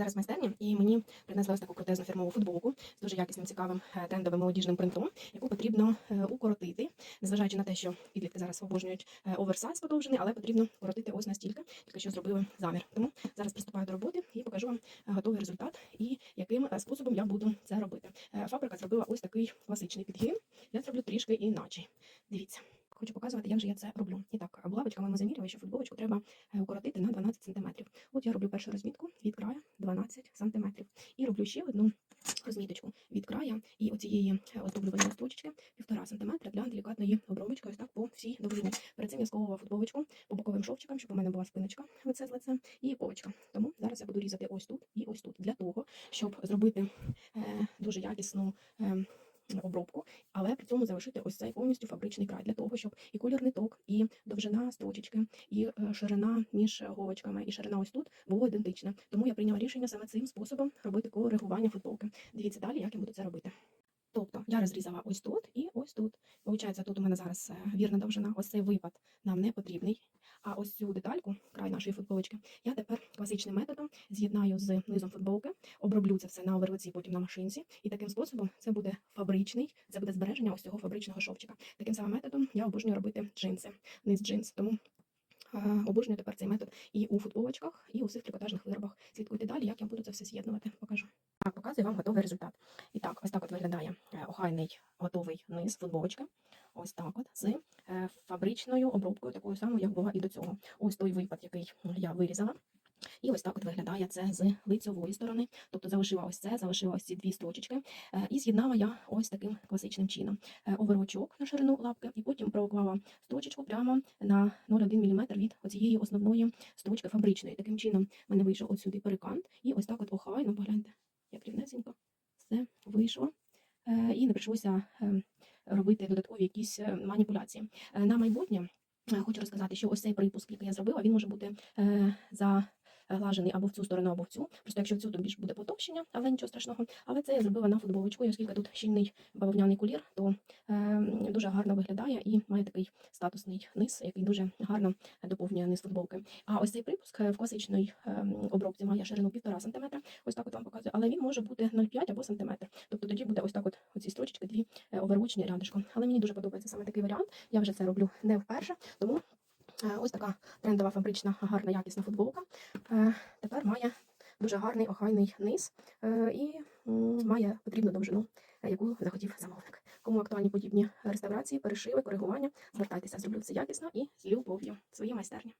зараз в майстерні, і мені принесли таку крутезну фірмову футболку з дуже якісним, цікавим е, трендовим молодіжним принтом, яку потрібно е, укоротити, незважаючи на те, що підлітки зараз обожнюють е, оверсайз подовжений, але потрібно коротити ось настільки, тільки що зробили замір. Тому зараз приступаю до роботи і покажу вам готовий результат і яким способом я буду це робити. Фабрика зробила ось такий класичний підгін. Я зроблю трішки іначе. Дивіться. Хочу показувати, як же я це роблю. І так, булавочками ми замірюємо, що футболочку треба е, укоротити на 12 см. От я роблю першу розмітку від краю 12 см. І роблю ще одну розміточку від края і оцієї е, оздоблювальної строчечки 1,5 см для делікатної обробочки, ось так по всій довжині. Перед цим я сковувала футболочку по боковим шовчикам, щоб у мене була спиночка, лице з лицем і полочка. Тому зараз я буду різати ось тут і ось тут для того, щоб зробити е, дуже якісну. Е, Обробку, але при цьому залишити ось цей повністю фабричний край для того, щоб і колір ниток, і довжина строчечки, і е, ширина між голочками, і ширина ось тут було ідентичне. Тому я прийняла рішення саме цим способом робити коригування футболки. Дивіться далі, як я буду це робити. Тобто я розрізала ось тут і ось тут. Получається, тут у мене зараз е, вірна довжина. Ось цей випад нам не потрібний. А ось цю детальку, край нашої футболочки, я тепер класичним методом з'єднаю з низом футболки, оброблю це все на оверлоці, потім на машинці. І таким способом це буде фабричний, це буде збереження ось цього фабричного шовчика. Таким самим методом я обожнюю робити джинси, низ джинс. Тому обожнюю тепер цей метод і у футболочках, і у всіх трикотажних виробах. Слідкуйте далі, як я буду це все з'єднувати. Покажу. Так, показую вам готовий результат. І так, ось так от виглядає е, охайний готовий низ футболочки. Ось так от з е, фабричною обробкою, такою самою, як була і до цього. Ось той випад, який я вирізала. І ось так от виглядає це з лицьової сторони. Тобто залишила ось це, залишила ось ці дві строчечки. е, І з'єднала я ось таким класичним чином. Е, Оверочок на ширину лапки, і потім проклала строчечку прямо на 0,1 мм від оцієї основної строчки фабричної. Таким чином в мене вийшов ось сюди перекант. І ось так от охайно, погляньте, як рівнесенько все вийшло. І не прийшлося е, додаткові якісь е, маніпуляції. Е, На майбутнє е, хочу розказати, що ось цей припуск, який я зробила, він може бути е, заглажений або в цю сторону, або в цю. Просто якщо в цю, то більш буде потовщення, але нічого страшного. Але це я зробила на футболочку, і оскільки тут щільний бавовняний колір, то е, дуже гарно виглядає і має такий статусний низ, який дуже гарно доповнює низ футболки. А ось цей припуск в класичній е, обробці має ширину 1,5 см. Ось так от вам показую, але він може бути 0,5 або сантиметр. Тобто тоді буде ось так от оці е, рядишком. Але мені дуже подобається саме такий варіант. Я вже це роблю не вперше, тому е, ось така трендова фабрична гарна якісна футболка. Е, Тепер має дуже гарний охайний низ е, і має потрібну довжину, яку захотів замовник. Кому актуальні подібні реставрації, перешиви, коригування, звертайтеся, зроблю це якісно і з любов'ю. Свої майстерні.